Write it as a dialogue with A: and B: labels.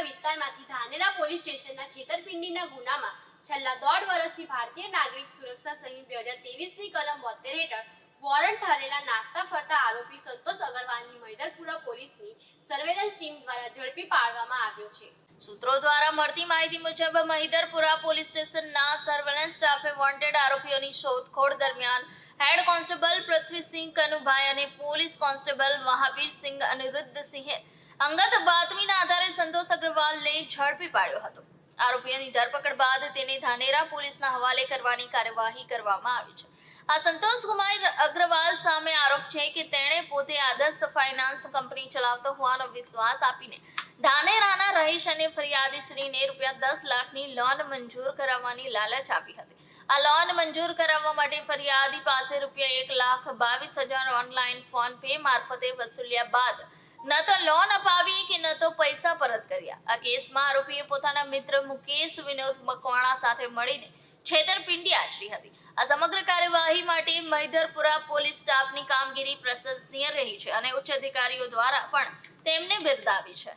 A: રાજપીપળા વિસ્તારમાંથી ધાનેરા પોલીસ સ્ટેશનના છેતરપિંડીના ગુનામાં છેલ્લા દોઢ વર્ષથી ભારતીય નાગરિક સુરક્ષા સંહિત બે હજાર ત્રેવીસની કલમ બોતેર હેઠળ વોરંટ ઠરેલા નાસ્તા ફરતા આરોપી સંતોષ અગરવાલની મૈદરપુરા પોલીસની સર્વેલન્સ ટીમ દ્વારા ઝડપી પાડવામાં આવ્યો છે.
B: સૂત્રો દ્વારા મળતી માહિતી મુજબ મહિદરપુરા પોલીસ સ્ટેશનના સર્વેલન્સ સ્ટાફે વોન્ટેડ આરોપીઓની શોધખોળ દરમિયાન હેડ કોન્સ્ટેબલ પૃથ્વીસિંહ કનુભાઈ અને પોલીસ કોન્સ્ટેબલ મહાવીરસિંહ અનિરુદ્ધસિંહે અંગત બાતમીના આધારે સંતોષ અગ્રવાલને ઝડપી પાડ્યો હતો. આરોપીઓની ધરપકડ બાદ તેને ધાનેરા પોલીસના હવાલે કરવાની કાર્યવાહી કરવામાં આવી છે. આ સંતોષ કુમાર અગ્રવાલ સામે આરોપ છે કે તેણે પોતે આદર્શ ફાઇનાન્સ કંપની ચલાવતો હોવાનો વિશ્વાસ આપીને ધાનેરાના રહીશ અને ફરિયાદીશ્રીને રૂપિયા દસ લાખની લોન મંજૂર કરાવવાની લાલચ આપી હતી. આ લોન મંજૂર કરાવવા માટે ફરિયાદી પાસે રૂપિયા એક લાખ બાવીસ હજાર ઓનલાઈન ફોન પે મારફતે વસૂલ્યા બાદ ન તો લોન અપાવી કે ન તો પૈસા પરત કર્યા. આ કેસમાં આરોપીએ પોતાના મિત્ર મુકેશ, વિનોદ મકવાણા સાથે મળીને છેતરપિંડી આચરી હતી. આ સમગ્ર કાર્યવાહી માટે મહિધરપુરા પોલીસ સ્ટાફની કામગીરી પ્રશંસનીય રહી છે અને ઉચ્ચ અધિકારીઓ દ્વારા પણ તેમને બિરદાવી છે.